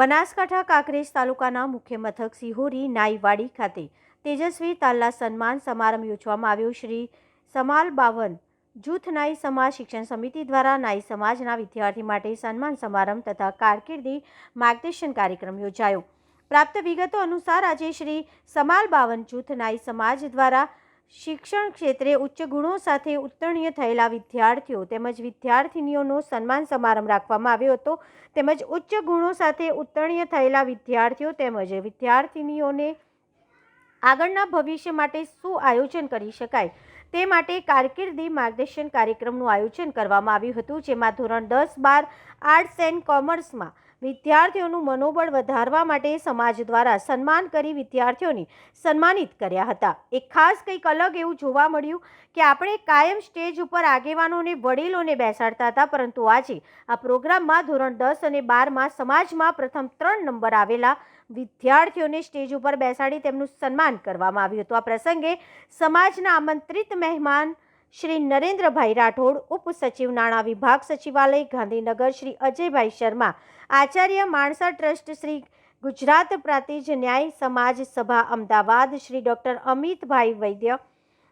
બનાસકાંઠા કાંકરેજ તાલુકાના મુખ્ય મથક સિહોરી નાઈવાડી ખાતે તેજસ્વી તાલના સન્માન સમારંભ યોજવામાં આવ્યો. શ્રી સમાલ બાવન જૂથ નાઈ સમાજ શિક્ષણ સમિતિ દ્વારા નાઈ સમાજના વિદ્યાર્થી માટે સન્માન સમારંભ તથા કારકિર્દી માર્ગદર્શન કાર્યક્રમ યોજાયો. પ્રાપ્ત વિગતો અનુસાર આજે શ્રી સમાલ બાવન જૂથ નાઈ સમાજ દ્વારા શિક્ષણ ક્ષેત્રે ઉચ્ચ ગુણો સાથે ઉત્તીર્ણ થયેલા વિદ્યાર્થીઓ તેમજ વિદ્યાર્થિનીઓનો સન્માન સમારંભ રાખવામાં આવ્યો હતો. તેમજ ઉચ્ચ ગુણો સાથે ઉત્તીર્ણ થયેલા વિદ્યાર્થીઓ તેમજ વિદ્યાર્થિનીઓને આગળના ભવિષ્ય માટે શું આયોજન કરી શકાય તે માટે કારકિર્દી માર્ગદર્શન કાર્યક્રમનું આયોજન કરવામાં આવ્યું હતું, જેમાં ધોરણ દસ બાર આર્ટ્સ એન્ડ કોમર્સમાં વિદ્યાર્થીઓનું મનોબળ વધારવા માટે સમાજ દ્વારા સન્માન કરી વિદ્યાર્થીઓને સન્માનિત કર્યા હતા. એક ખાસ કંઈક અલગ એવું જોવા મળ્યું કે આપણે કાયમ સ્ટેજ ઉપર આગેવાનોને, વડીલોને બેસાડતા હતા, પરંતુ આજે આ પ્રોગ્રામમાં ધોરણ દસ અને બારમાં સમાજમાં પ્રથમ ત્રણ નંબર આવેલા વિદ્યાર્થીઓને સ્ટેજ ઉપર બેસાડી તેમનું સન્માન કરવામાં આવ્યું હતું. આ પ્રસંગે સમાજના આમંત્રિત મહેમાન શ્રી નરેન્દ્રભાઈ રાઠોડ ઉપસચિવ નાણાં વિભાગ સચિવાલય, ગાંધીનગર શ્રી અજયભાઈ શર્મા, આચાર્ય માણસા ટ્રસ્ટ શ્રી ગુજરાત પ્રાતિજ ન્યાય સમાજ સભા, Ahmedabad Shri doctor Amitbhai Vaidya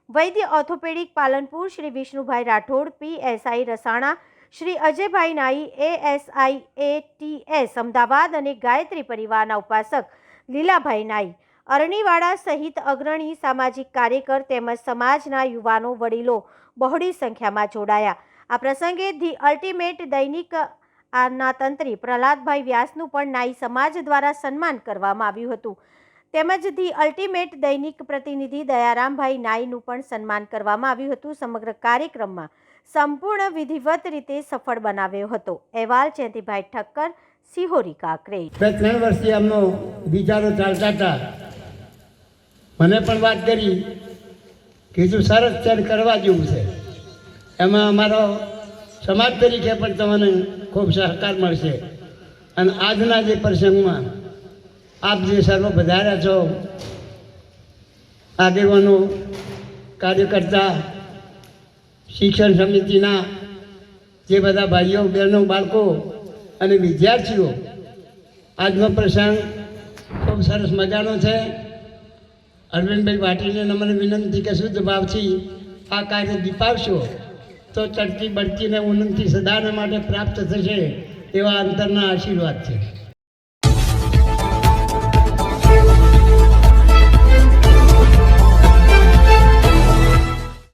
Vaidya orthopaedic Palanpur Shri Vishnubhai Rathod PSI Rasana, Shri Ajaybhai Nai ASI ATS Ahmedabad અને ગાયત્રી પરિવારના ઉપાસક લીલાભાઈ નાઈ અરણીવાડા સહિત અગ્રણી સામાજિક કાર્યકર તેમજ સમાજના યુવાનો વડીલો બહોળી સંખ્યામાં જોડાયા. આ પ્રસંગે ધી અલ્ટિમેટ દૈનિક આના તંત્રી પ્રહલાદભાઈ વ્યાસનું પણ નાઈ સમાજ દ્વારા સન્માન કરવામાં આવ્યું હતું. તેમજ ધી અલ્ટિમેટ દૈનિક પ્રતિનિધિ દયારામભાઈ નાઈનું પણ સન્માન કરવામાં આવ્યું હતું સમગ્ર કાર્યક્રમમાં. સંપૂર્ણ વિધિવત રીતે સફળ બનાવ્યો હતો. અહેવાલ જયંતિભાઈ ઠક્કર, સિહોરી કાકરે બે ત્રણ વર્ષથી અમનો વિચારો ચાલતા હતા. મને પણ વાત કરી કીધું સરસ ને કરવા જેવું છે. એમાં અમારો સમાજ તરીકે પણ તમને ખૂબ સહકાર મળશે. અને આજના જે પ્રસંગમાં આપ જે સર્વ વધાર્યા છો, આગેવાનો, કાર્યકર્તા, શિક્ષણ સમિતિના જે બધા ભાઈઓ, બહેનો, બાળકો અને વિદ્યાર્થીઓ, આજનો પ્રસંગ ખૂબ સરસ મજાનો છે. અરવિંદભાઈ વાટીને નમ્ર વિનંતી કે શુદ્ધ ભાવથી આ કાર્ય દીપાવશો, તો ચડતી બળતીને ઉન્નતિ સદાને માટે પ્રાપ્ત થશે એવા અંતરના આશીર્વાદ છે.